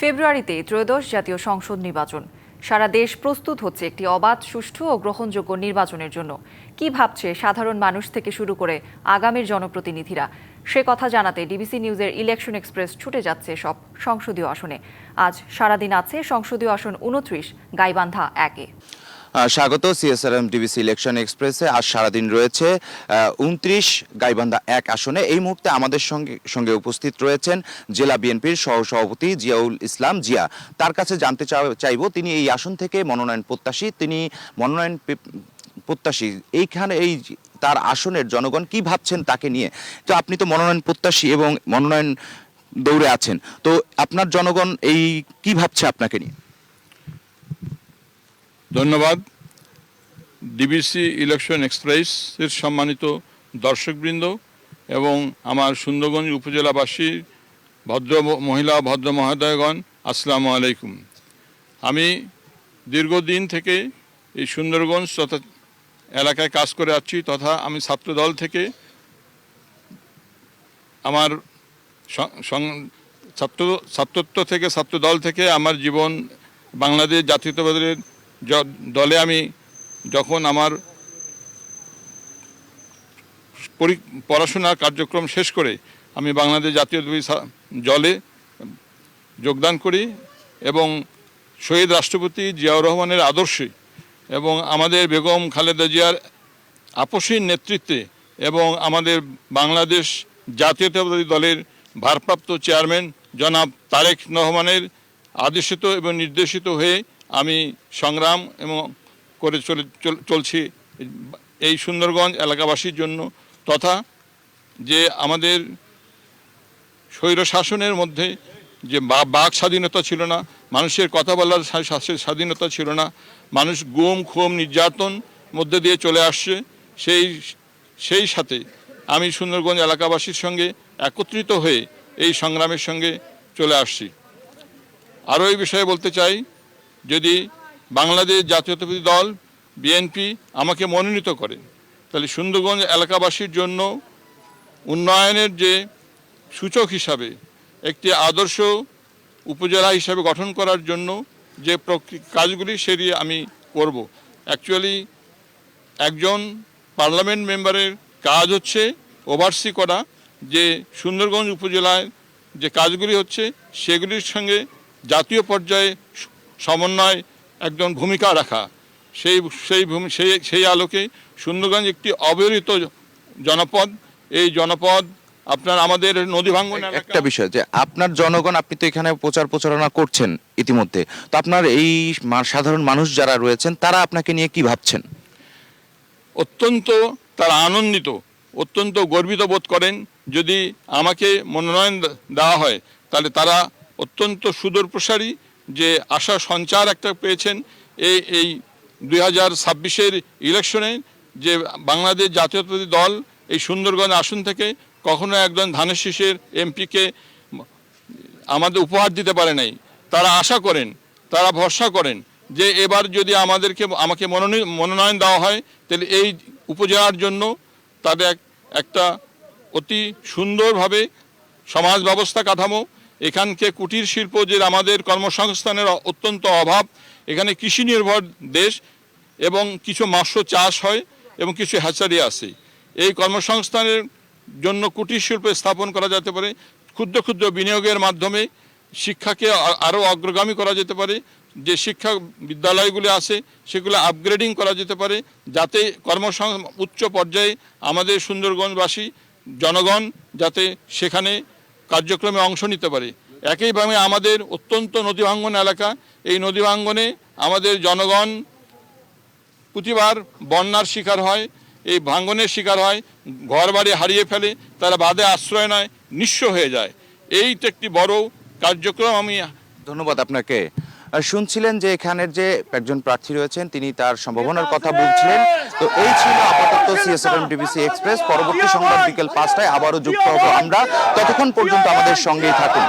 ফেব্রুয়ারিতে ত্রয়োদশ জাতীয় সংসদ নির্বাচন। সারা দেশ প্রস্তুত হচ্ছে একটি অবাধ, সুষ্ঠু ও গ্রহণযোগ্য নির্বাচনের জন্য। কি ভাবছে সাধারণ মানুষ থেকে শুরু করে আগামীর জনপ্রতিনিধিরা? সে কথা জানাতে ডিবিসি নিউজের ইলেকশন এক্সপ্রেস ছুটে যাচ্ছে সব সংসদীয় আসনে। আজ সারাদিন আছে সংসদীয় আসন উনত্রিশ গাইবান্ধা একে। স্বাগত সিএসআরএম ডিবিসি ইলেকশন এক্সপ্রেসে আজ সারাদিন রয়েছে উনত্রিশ গাইবান্ধা এক আসনে। এই মুহূর্তে আমাদের সঙ্গে সঙ্গে উপস্থিত রয়েছেন জেলা বিএনপির সহ সভাপতি জিয়াউল ইসলাম জিয়া। তার কাছে জানতে চাইব, তিনি এই আসন থেকে মনোনয়ন প্রত্যাশী, তিনি মনোনয়ন প্রত্যাশী। এইখানে এই তার আসনের জনগণ কি ভাবছেন তাকে নিয়ে? তো আপনি তো মনোনয়ন প্রত্যাশী এবং মনোনয়ন দৌড়ে আছেন। তো আপনার জনগণ এই কি ভাবছে আপনাকে নিয়ে? ধন্যবাদ। ডিবিসি ইলেকশন এক্সপ্রেসের সম্মানিত দর্শকবৃন্দ এবং আমার সুন্দরগঞ্জ উপজেলাবাসী, ভদ্র মহিলা, ভদ্র মহোদয়গণ, আসসালামু আলাইকুম। আমি দীর্ঘদিন থেকে এই সুন্দরগঞ্জ তথা এলাকায় কাজ করে আসছি তথা আমি ছাত্রদল থেকে আমার ছাত্র, ছাত্রত্ব থেকে, ছাত্রদল থেকে আমার জীবন বাংলাদেশ জাতীয়তাবাদের দলে আমি যখন আমার পড়াশোনার কার্যক্রম শেষ করে আমি বাংলাদেশ জাতীয় দলে যোগদান করি এবং শহীদ রাষ্ট্রপতি জিয়াউর রহমানের আদর্শে এবং আমাদের বেগম খালেদা জিয়ার আপসীর নেতৃত্বে এবং আমাদের বাংলাদেশ জাতীয়তাবাদী দলের ভারপ্রাপ্ত চেয়ারম্যান জনাব তারেক রহমানের আদেশিত এবং নির্দেশিত হয়ে আমি সংগ্রাম এবং করে চলে চলছি এই সুন্দরগঞ্জ এলাকাবাসীর জন্য তথা যে আমাদের স্বৈর শাসনের মধ্যে যে বাক স্বাধীনতা ছিল না, মানুষের কথা বলার স্বা- স্বা- স্বাধীনতা ছিল না, মানুষ গুম, খুম, নির্যাতন মধ্যে দিয়ে চলে আসছে, সেই সেই সাথে আমি সুন্দরগঞ্জ এলাকাবাসীর সঙ্গে একত্রিত হয়ে এই সংগ্রামের সঙ্গে চলে আসছি। আরও এই বিষয়ে বলতে চাই, যদি বাংলাদেশ জাতীয়তাবাদী দল, বিএনপি আমাকে মনোনীত করে, তাহলে সুন্দরগঞ্জ এলাকাবাসীর জন্য উন্নয়নের যে সূচক হিসাবে, একটি আদর্শ উপজেলা হিসাবে গঠন করার জন্য যে কাজগুলি সেটি আমি করব। অ্যাকচুয়ালি একজন পার্লামেন্ট মেম্বারের কাজ হচ্ছে ওভারসি করা, যে সুন্দরগঞ্জ উপজেলায় যে কাজগুলি হচ্ছে, সেগুলির সঙ্গে জাতীয় পর্যায়ে সমন্বয় একজন ভূমিকা রাখা। সেই সেই ভূমি সেই সেই আলোকে সুন্দরগঞ্জ একটি অবহেলিত জনপদ। এই জনপদ আপনার আমাদের নদী ভাঙ্গন একটা বিষয় যে আপনার জনগণ আপনি তো এখানে প্রচার প্রচারণা করছেন ইতিমধ্যে। তো আপনার এই সাধারণ মানুষ যারা রয়েছেন তারা আপনাকে নিয়ে কি ভাবছেন? অত্যন্ত তারা আনন্দিত অত্যন্ত গর্বিত বোধ করেন। যদি আমাকে মনোনয়ন দেওয়া হয় তাহলে তারা অত্যন্ত সুদূর প্রসারী যে আশা সঞ্চার একটা পেয়েছেন এই এই দুই হাজার ছাব্বিশের ইলেকশনে যে বাংলাদেশ জাতীয়তাবাদী দল এই সুন্দরগঞ্জ আসন থেকে কখনো একজন ধানের শীষের এমপিকে আমাদের উপহার দিতে পারে নাই। তারা আশা করেন, তারা ভরসা করেন যে এবার যদি আমাদেরকে, আমাকে মনোনয়ন মনোনয়ন দেওয়া হয়, তাহলে এই উপজেলার জন্য তাদের এক- একটা অতি সুন্দরভাবে সমাজ ব্যবস্থা কাঠামো এখানকে কুটির শিল্প, যে আমাদের কর্মসংস্থানের অত্যন্ত অভাব, এখানে কৃষি নির্ভর দেশ এবং কিছু মৎস্য চাষ হয় এবং কিছু হ্যাচারি আছে। এই কর্মসংস্থানের জন্য কুটির শিল্প স্থাপন করা যেতে পারে, ক্ষুদ্র ক্ষুদ্র বিনিয়োগের মাধ্যমে শিক্ষাকে আরও অগ্রগামী করা যেতে পারে, যে শিক্ষা বিদ্যালয়গুলি আছে সেগুলো আপগ্রেডিং করা যেতে পারে, যাতে কর্মসং, উচ্চ পর্যায়ে আমাদের সুন্দরগঞ্জবাসী জনগণ যাতে সেখানে কার্যক্রমে অংশ নিতে পারে। একইভাবে আমাদের অত্যন্ত নদীভাঙ্গন এলাকা, এই নদীভাঙ্গনে আমাদের জনগণ প্রতিবার বন্যার শিকার হয়, এই ভাঙ্গনের শিকার হয় ঘর বাড়ি হারিয়ে ফেলে, তারা বাদে আশ্রয় নেয়, নিঃস্ব হয়ে যায়। এইটা একটি বড় কার্যক্রম আমি ধন্যবাদ আপনাকে। শুনছিলেন যে এখানের যে একজন প্রার্থী রয়েছেন তিনি তার সম্ভাবনার কথা বলছিলেন। তো এই ছিল আপাতত সিএসএফএম ডিবিসি এক্সপ্রেস পরবর্তী সংবাদ বিকেল পাঁচটায় আবারও যুক্ত হব আমরা। ততক্ষণ পর্যন্ত আমাদের সঙ্গেই থাকুন।